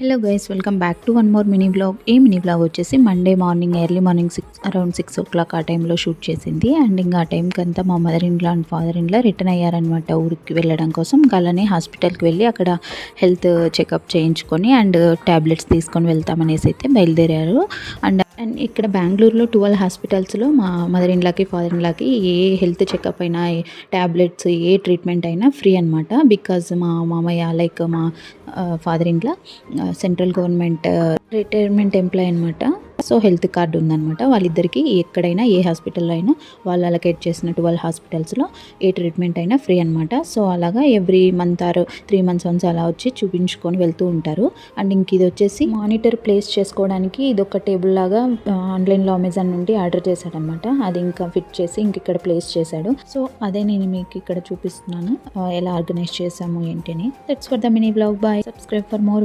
Hello guys welcome back to one more mini blog ఈ mini blog వచ్చేసి Monday morning early morning six around six o'clock ఆ టైంలో shoot చేసింది. And ఇంకా ఆ టైంకి అంతా మా మదర్ ఇంట్లో అండ్ ఫాదర్ ఇంట్లో రిటర్న్ అయ్యారనమాట ఊరికి వెళ్ళడం కోసం. అలానే హాస్పిటల్కి వెళ్ళి అక్కడ హెల్త్ చెకప్ చేయించుకొని అండ్ ట్యాబ్లెట్స్ తీసుకొని వెళ్తామనేసి అయితే బయలుదేరారు. అండ్ అండ్ ఇక్కడ బెంగళూరులో ట్వెల్వ్ హాస్పిటల్స్లో మా మదర్ ఇన్లాకి ఫాదర్ ఇన్లాకి ఏ హెల్త్ చెకప్ అయినా ట్యాబ్లెట్స్ ఏ ట్రీట్మెంట్ అయినా ఫ్రీ అనమాట బికాజ్ మా మామయ్య లైక్ మా ఫాదర్ ఇంట్లో సెంట్రల్ గవర్నమెంట్ రిటైర్మెంట్ ఎంప్లాయ్ అనమాట సో హెల్త్ కార్డు ఉందన్నమాట. వాళ్ళిద్దరికి ఎక్కడైనా ఏ హాస్పిటల్లో అయినా వాళ్ళు అలకేట్ చేసిన ట్వెల్వ్ హాస్పిటల్స్లో ఏ ట్రీట్మెంట్ అయినా ఫ్రీ అనమాట సో అలాగా every month or three months once అలా వచ్చి చూపించుకొని వెళ్తూ ఉంటారు. అండ్ ఇంక ఇది వచ్చేసి మానిటర్ ప్లేస్ చేసుకోవడానికి ఇది ఒక టేబుల్ లాగా ఆన్లైన్లో అమెజాన్ నుండి ఆర్డర్ చేశాడనమాట అది ఇంకా ఫిట్ చేసి ఇంక ఇక్కడ ప్లేస్ చేశాడు. సో అదే నేను మీకు ఇక్కడ చూపిస్తున్నాను ఎలా ఆర్గనైజ్ చేశాము ఏంటి అని. That's for the mini blog bye subscribe for more